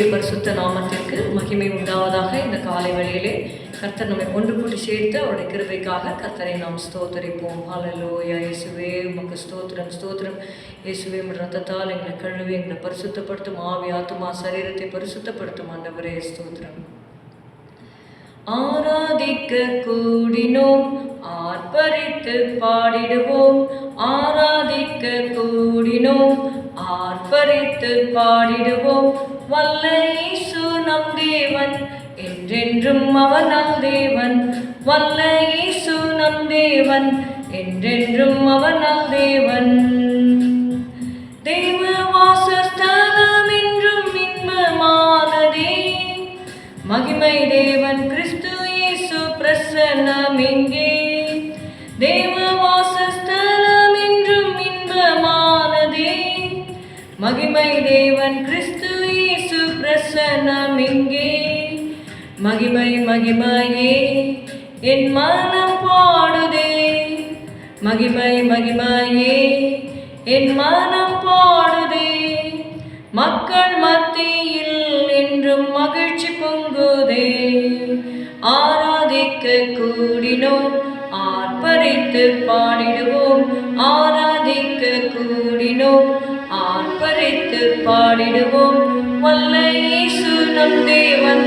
கர்த்தருடைய பரிசுத்த நாமத்திற்கு மகிமை உண்டாவதாக இந்த காலை வழியிலே கர்த்தர் நம்மை ஒன்று கூட்டி சேர்த்து அவருடைய கிருபைக்காக கர்த்தரை நாம் ஸ்தோத்தரிப்போம். ஹalleluya இயேசுவே உமக்கு ஸ்தோத்திரம் ஸ்தோத்திரம். இயேசுவே ரத்தத்தால் எங்களை கழுவி எங்களை பரிசுத்தப்படுத்தும். ஆவி ஆத்துமா சரீரத்தை பரிசுத்தப்படுத்தும் ஆண்டவரே ஸ்தோத்திரம். ஆராதிக்க கூடினோம் ஆர்ப்பரித்து பாடிடுவோம். ஆராதிக்க கூடினோம் ஆர்ப்பரித்து பாடிடுவோம். வல்ல இயேசு நம் தேவன் என்றென்றும் அவன் நம் தேவன். வல்ல இயேசு நம் தேவன் என்றென்றும் அவன் நம் தேவன். தேவ வாசஸ்தானம் என்றும் இன்பமானதே. மகிமை மகிமை தேவன் கிறிஸ்து இயேசு பிரசன்னம் இங்கே. மகிமை மகிமையே என் மனம் பாடுதே. மகிமை மகிமையே என் மனம் பாடுதே. மக்கள் மத்தியில் என்றும் மகிழ்ச்சி பொங்குதே. ஆராதிக்க கூடினோம் ஆர்ப்பரித்து பாடிடுவோம். ஆராதிக்க கூடினோம் பாடிடுவோம். வல்ல இயேசு நம் தேவன்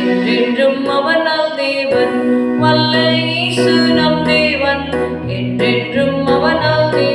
என்றென்றும் அவனால் தேவன். வல்ல இயேசு நம் தேவன் என்றென்றும் அவனால் தேவன்.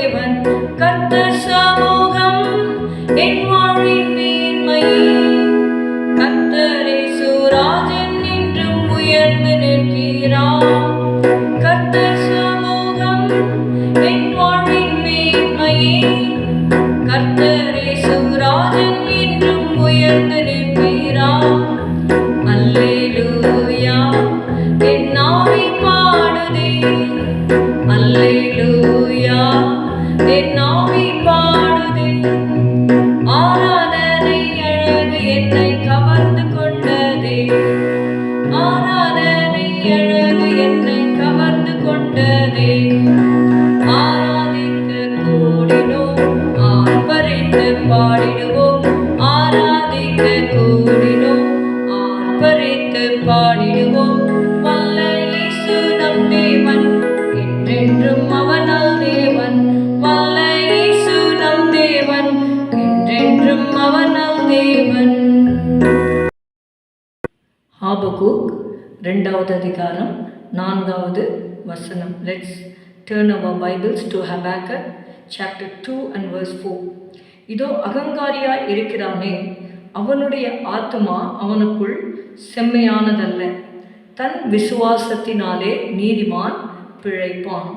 பாடிடுவோம். ஆராதிக்க கூடினோம். ஆர்ப்பரித்து பாடிடுவோம். வல்ல இயேசு நம் தேவன் என்றென்றும் அவனால் தேவன். வல்ல இயேசு நம் தேவன் என்றென்றும் அவனால் தேவன். ஹாபகுக் ரெண்டாவது அதிகாரம் நான்காவது வசனம். Let's turn our bibles to Habakkuk chapter two and verse four இதோ அகங்காரியாய் இருக்கிறானே. அவனுடைய ஆத்மா அவனுக்குள் செம்மையானதல்ல. தன் விசுவாசத்தினாலே நீதிமான் பிழைப்பான்.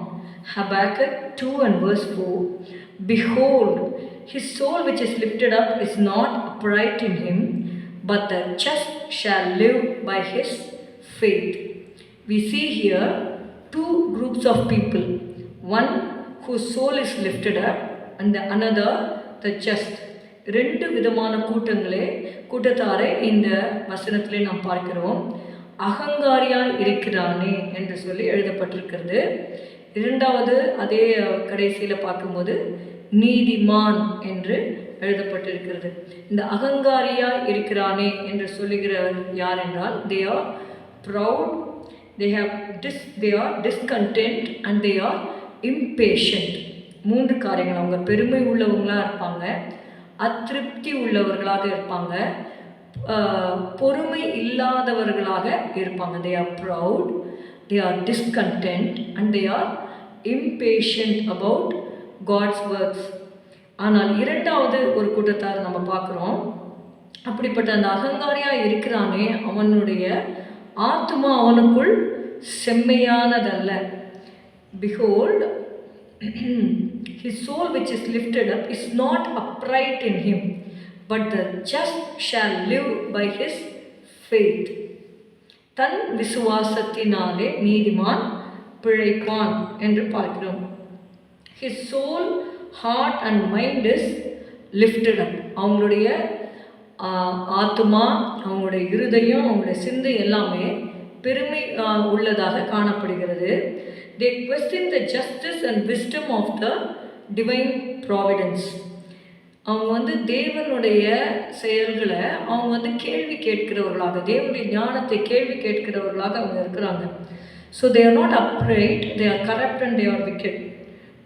Habakkuk two and verse four behold his soul which is lifted up is not upright in him, but the just shall live by his faith. We see here two groups of people. One whose soul is lifted up, and the another the just. ரெண்டு விதமான கூட்டங்களே கூட்டத்தாரை இந்த வசனத்திலே நாம் பார்க்கிறோம். அகங்காரியாய் இருக்கிறானே என்று சொல்லி எழுதப்பட்டிருக்கிறது. இரண்டாவது அதே கடைசியில் பார்க்கும்போது நீதிமான் என்று எழுதப்பட்டிருக்கிறது. இந்த அகங்காரியா இருக்கிறானே என்று சொல்லுகிறவர் யார் என்றால் they are proud they have this they are discontented and they are impatient மூன்று காரியங்கள். அவங்க பெருமை உள்ளவங்களாக இருப்பாங்க. அதிருப்தி உள்ளவர்களாக இருப்பாங்க. பொறுமை இல்லாதவர்களாக இருப்பாங்க. They are proud they are discontented and they are impatient about God's works ஆனால் இரண்டாவது ஒரு கூட்டத்தார் நம்ம பார்க்குறோம். அப்படிப்பட்ட அந்த அகங்காரியாக இருக்கிறானே அவனுடைய ஆத்மா அவனுக்குள் செம்மையானதல்ல behold his soul which is lifted up is not upright in him but the just shall live by his faith தன் விசுவாசத்தினாலே நீதிமான் பிழைப்பான் என்று பார்க்கிறோம் his soul heart and mind is lifted up அவங்களுடைய ஆத்மா ஆத்துமா அவங்களுடைய இருதயம் அவங்களுடைய சிந்தை எல்லாமே பெருமை உள்ளதாக காணப்படுகிறது. They question the justice and wisdom of the divine providence அவங்க வந்து தேவனுடைய செயல்களை அவங்க வந்து கேள்வி கேட்கிறவர்களாக தேவனுடைய ஞானத்தை கேள்வி கேட்கிறவர்களாக அவங்க இருக்கிறாங்க. So they are not upright they are corrupt and they are wicked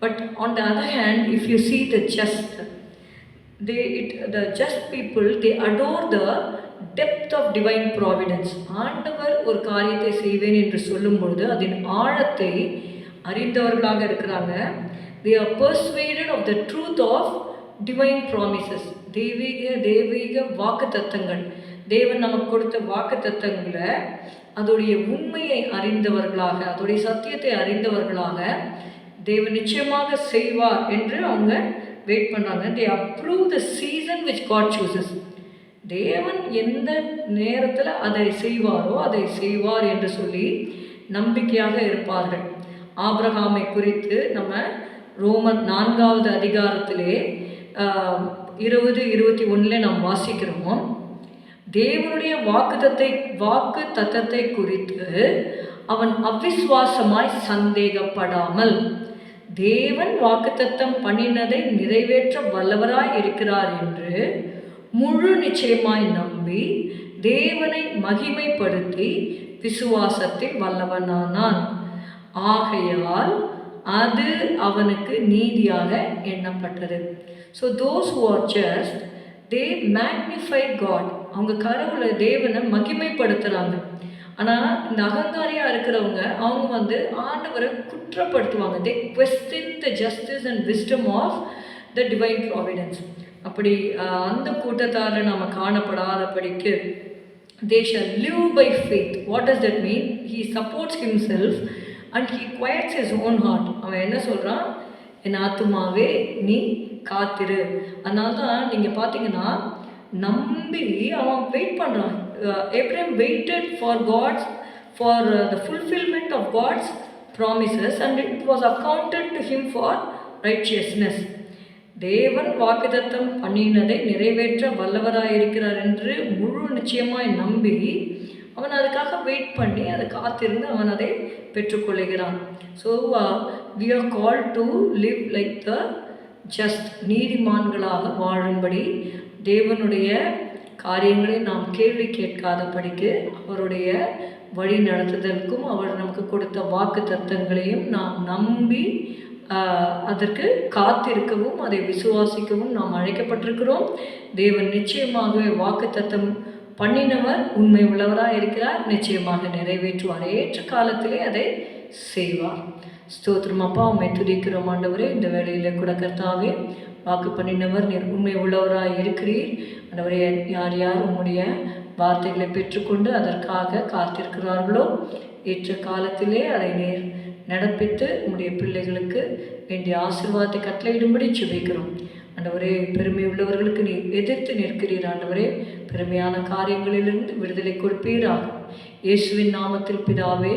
but on the other hand if you see the just they it the just people they adore the depth of divine providence ஆண்டவர் ஒரு காரியத்தை செய்வேன் என்று சொல்லும் பொழுது அதன் ஆழத்தை அறிந்தவர்களாக இருக்கிறாங்க. They are persuaded of the truth of divine promises தெய்வீக தெய்வீக வாக்கு தத்தங்கள் தேவன் நமக்கு கொடுத்த வாக்கு தத்தங்களை அதோடைய உண்மையை அறிந்தவர்களாக அதோடைய சத்தியத்தை அறிந்தவர்களாக தேவன் நிச்சயமாக செய்வார் என்று அவங்க வெயிட் பண்ணாங்க. They approve the season which God chooses தேவன் எந்த நேரத்தில் அதை செய்வாரோ அதை செய்வார் என்று சொல்லி நம்பிக்கையாக இருப்பார்கள். ஆபிரகாமை குறித்து நம்ம ரோமன் நான்காவது அதிகாரத்திலே இருபது இருபத்தி ஒன்றில் நாம் வாசிக்கிறோம். தேவனுடைய வாக்குத்தத்தை வாக்கு தத்தத்தை குறித்து அவன் அவிஸ்வாசமாய் சந்தேகப்படாமல் தேவன் வாக்குத்தத்தம் பண்ணினதை நிறைவேற்ற வல்லவராய் இருக்கிறார் என்று முழு நிச்சயமாய் நம்பி தேவனை மகிமைப்படுத்தி விசுவாசத்தில் வல்லவனானான். ஆகையால் அது அவனுக்கு நீதியாக எண்ணப்பட்டது. So those watchers they magnify God அவங்க கடவுளை தேவனை மகிமைப்படுத்துகிறாங்க ஆனால் இந்த அகங்காரியாக இருக்கிறவங்க அவங்க வந்து ஆண்டவரை குற்றப்படுத்துவாங்க. They question the justice and wisdom of the divine providence அப்படி அந்த கூட்டத்தாரை நாம் காணப்படாதபடிக்கு they shall by faith what what does mean mean? Supports supports self and he quiets his own heart அவன் என்ன சொல்கிறான் என் ஆத்துமாவே நீ காத்திரு. அதனால தான் நீங்கள் பார்த்தீங்கன்னா நம்பி அவன் வெயிட் பண்ணுறான் Abraham waited for God's for the fulfilment of God's promises and it was accounted to him for righteousness. தேவன் வாக்குதத்தம் பண்ணினதை நிறைவேற்ற வல்லவராக இருக்கிறார் என்று முழு நிச்சயமாய் நம்பி அவன் அதுக்காக வெயிட் பண்ணி அதை காத்திருந்து அவன் அதை பெற்றுக்கொள்கிறான் so we are call to live like the just நீதிமான்களாக வாழும்படி தேவனுடைய காரியங்களை நாம் கேள்வி கேட்காதபடிக்கு அவருடைய வழி நடத்துதலுக்கும் அவர் நமக்கு கொடுத்த வாக்கு தத்தங்களையும் நாம் நம்பி அதற்கு காத்திருக்கவும் அதை விசுவாசிக்கவும் நாம் அழைக்கப்பட்டிருக்கிறோம். தேவன் நிச்சயமாகவே வாக்கு தத்தம் பண்ணினவர் உண்மை உள்ளவராக இருக்கிறார் நிச்சயமாக நிறைவேற்றுவார். ஏற்ற காலத்திலே அதை செய்வார். ஸ்தோத்திரம். அப்பா உண்மை துதிக்கிறோம் ஆண்டவரே. இந்த வேலையில் கூட கர்த்தாவே வாக்கு பண்ணினவர் நீர் உண்மை உள்ளவராக இருக்கிறீர். ஆண்டவரே யார் யார் உம்முடைய வார்த்தைகளை பெற்றுக்கொண்டு அதற்காக காத்திருக்கிறார்களோ ஏற்ற காலத்திலே அதை நீர் நடப்பித்து உம்முடைய பிள்ளைகளுக்கு வேண்டிய ஆசீர்வாதத்தை கட்டளையிடும்படி சுபிக்கிறோம் ஆண்டவரே பெருமை உள்ளவர்களுக்கு நீ எதிர்த்து நிற்கிறீர் ஆண்டவரே. பெருமையான காரியங்களிலிருந்து விடுதலை கொடுப்பீராக. இயேசுவின் நாமத்தில் பிதாவே